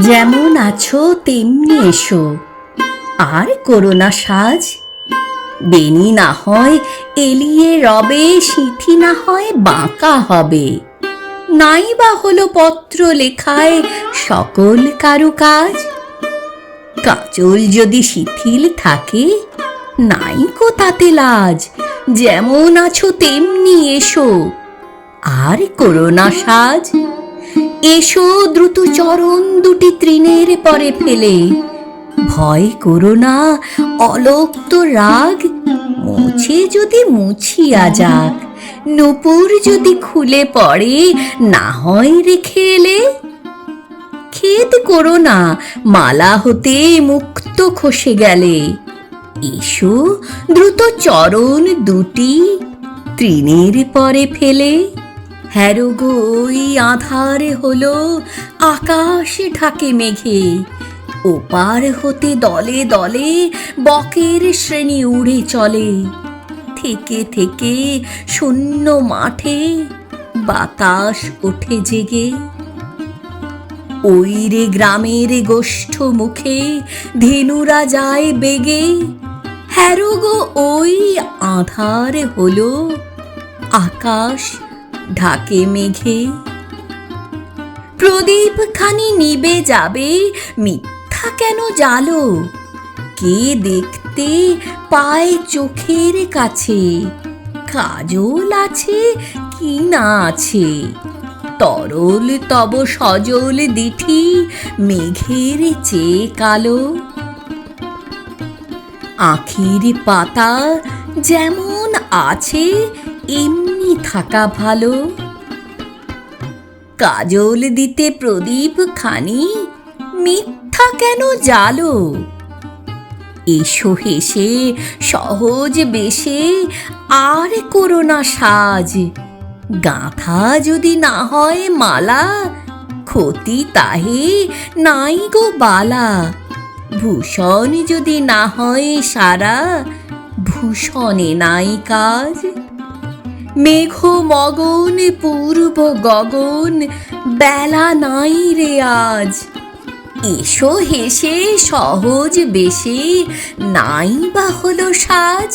যেমন আছো, তেমনি এসো। আর করো না সাজ। বেনি না হয় এলিয়ে রবে, সিথি না হয় বাঁকা হবে। নাই বা হলো পত্র লেখায় সকল কারু কাজ। কাজল যদি শিথিল থাকে, নাই কো তাতে লাজ। যেমন আছো, তেমনি এসো। আর করো না সাজ। এসো দ্রুত চরণ দুটি তৃণের পরে ফেলে। ভয় করো না, অলোক্ত রাগ, মুছে যদি মুছিয়া যাক, নূপুর যদি খুলে পড়ে, না হয় রেখে এলে খেদ করো না, মালা হতে মুক্ত খসে গেলে। এসো দ্রুত চরণ দুটি তৃণের পরে ফেলে। হ্যারো গো ওই আধারে হলো, আকাশ ঢাকে মেঘে। ওপার হতে দলে দলে বকের শ্রেণি উড়ে চলে। থেকে থেকে শূন্য মাঠে বাতাস ওঠে জেগে। ওই রে গ্রামের গোষ্ঠ মুখে ধেনুরা যায় বেগে। হ্যারো গো, ওই আধার হলো, আকাশ ঢাকে মেঘে। প্রদীপ খানি নিবে যাবে, মিথ্যা কেন জালো? কে দেখতে পায় চোখের কাছে? কাজল আছে কি না আছে? তরল তব সজল দিঠি, মেঘের চেয়ে কালো। আখির পাতা যেমন আছে, এমনি থাকা ভালো। কাজল দিতে প্রদীপ খানি, মিথ্যা কেন জালো? এসো হেসে সহজ বেশে আর করো না সাজ। গাঁথা যদি না হয় মালা, ক্ষতি তাহে নাই গো বালা। ভূষণ যদি না হয় সারা, ভূষণে নাই কাজ। মেঘ মগন পূর্ব গগন, বেলা নাই রে আজ। এসো হেসে সহজ বেশে, নাই বা হলো সাজ।